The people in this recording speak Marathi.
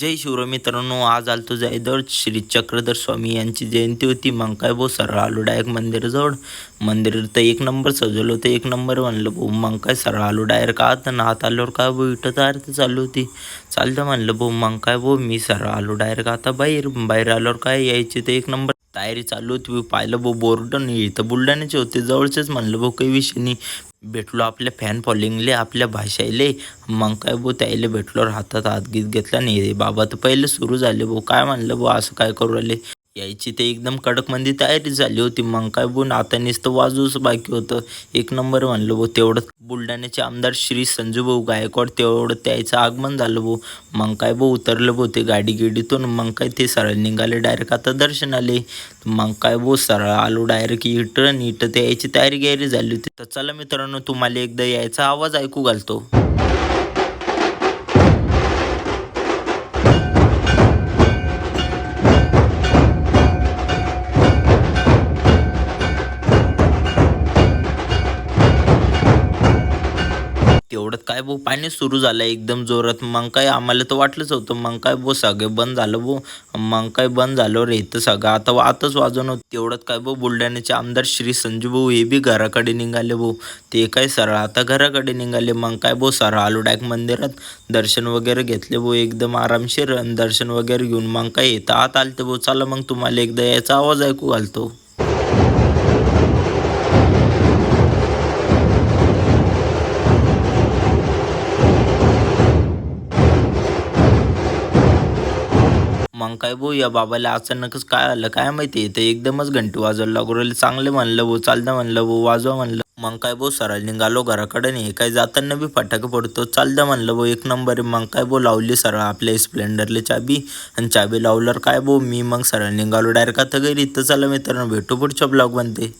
जय शिवराय मित्रांनो आज आलतो जायदळ श्री चक्रधर स्वामी यांची जयंती होती. मग काय भाऊ सरळ आलो डायरेक्ट मंदिराजवळ मंदिर तर एक नंबर सजवलं होतं एक नंबर म्हणलं भाऊ मग काय सरळ आलो डायरेक्ट आत आणि हात आल्यावर काय भाऊ इथं तर चालू होती. चालतं म्हणलं भाऊ मग काय भाऊ मी सरळ आलो डायरेक्ट आता बाहेर. बाहेर आल्यावर काय यायचे ते एक नंबर. तयारी चालू होती पाहिलं भाऊ बोर्ड नाही इथं बुलढाण्याचे होते. जवळचेच म्हणलं भाऊ काही विषय नाही. भेटलो आपल्या फॅन फॉलोइंगले आपल्या भाषेले मग काय भाऊ त्याले भेटलो हातात हात गीत घेतला नाही रे बाबा तर पहिले सुरू झाले भाऊ काय म्हणलं भाऊ असं काय करू राहिले? यायची ते एकदम कडक मंदी तयारी झाली होती. मग काय भाऊ आता नुसतं वाजूच बाकी होतं. एक नंबर म्हणलं भाऊ तेवढं बुलढाण्याचे आमदार श्री संजू भाऊ गायकवाड तेवढं त्याचं आगमन झालं भाऊ. मग काय भाऊ उतरलं भाऊ ते गाडी गिडीतून. मग काय ते सरळ निघाले डायरेक्ट आता दर्शन आले मग काय भाऊ सरळ आलो डायरेक्ट इटं इटं ते यायची तयारी गैरी झाली होती. तर चला मित्रांनो तुम्हाला एकदा यायचा आवाज ऐकू घालतो. तेवढ्यात काय भाऊ पाणी सुरू झालं एकदम जोरात. मग काय आम्हाला तर वाटलंच होतं मग काय भाऊ सगळं बंद झालं भाऊ. मग काय बंद झालं रे इथं सगळं. आता आताच वाजून होतं. तेवढ्यात काय भाऊ बुलढाण्याचे आमदार श्री संजू भाऊ हे बी घराकडे निघाले भाऊ. ते काय सरळ आता घराकडे निघाले. मग काय भाऊ सरळ आलो डायक मंदिरात दर्शन वगैरे घेतले भाऊ एकदम आरामशीर. दर्शन वगैरे घेऊन मग काय येतं आत आलते भाऊ. चला मग तुम्हाला एकदा याचा आवाज ऐकू घालतो. मग काय भाऊ या बाबाला अचानकच काय आलं काय माहिती? ते एकदमच घंटी वाजवायला लागू राहिले. चांगलं म्हणलं भाऊ चालतं म्हणलं भाऊ वाजवा म्हणलं. मग काय भाऊ सरळ निघालो घराकडे नाही काय जाताना बी फटाके पडतो चालतं म्हणलं भाऊ एक नंबर मग काय भाऊ लावली सरळ आपल्या स्प्लेंडरले चाबी आणि चाबी लावल्यावर काय भाऊ मी मग सरळ निघालो डायरेक्ट आता घरी. इथं चला मित्रांनो भेटू पुढच्या ब्लॉग बनते